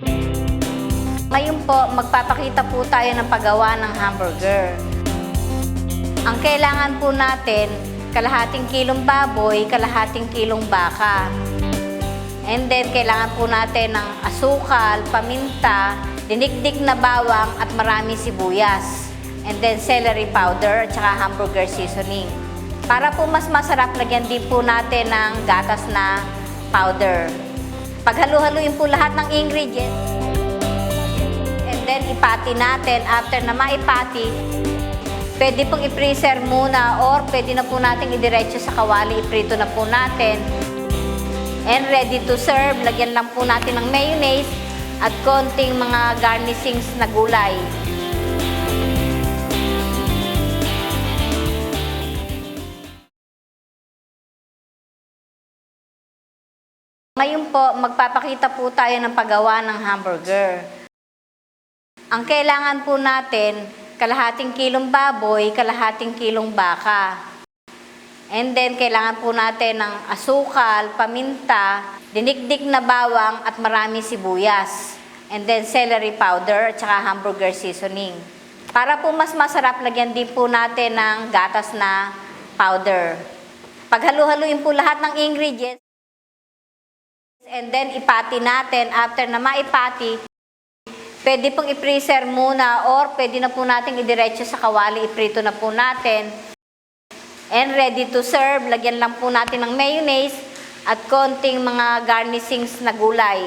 Ngayon po, magpapakita po tayo ng paggawa ng hamburger. Ang kailangan po natin, kalahating kilong baboy, kalahating kilong baka. And then, kailangan po natin ng asukal, paminta, dinikdik na bawang at maraming sibuyas. And then, celery powder at saka hamburger seasoning. Para po mas masarap, lagyan din po natin ng gatas na powder. Paghalu-haluin po lahat ng ingredients. And then, ipati natin. After na maipati, pwede pong i-freezer muna or pwede na po natin idiretso sa kawali, iprito na po natin. And ready to serve. Lagyan lang po natin ng mayonnaise at konting mga garnishings na gulay. Ngayon po, magpapakita po tayo ng paggawa ng hamburger. Ang kailangan po natin, kalahating kilong baboy, kalahating kilong baka. And then, kailangan po natin ng asukal, paminta, dinikdik na bawang at maraming sibuyas. And then, celery powder at saka hamburger seasoning. Para po mas masarap, lagyan din po natin ng gatas na powder. Paghalu-haluin po lahat ng ingredients, and then ipati natin. After na maipati, pwede pong i-freezer muna or pwede na po natin idiretso sa kawali, iprito na po natin. And ready to serve. Lagyan lang po natin ng mayonnaise at konting mga garnishings na gulay.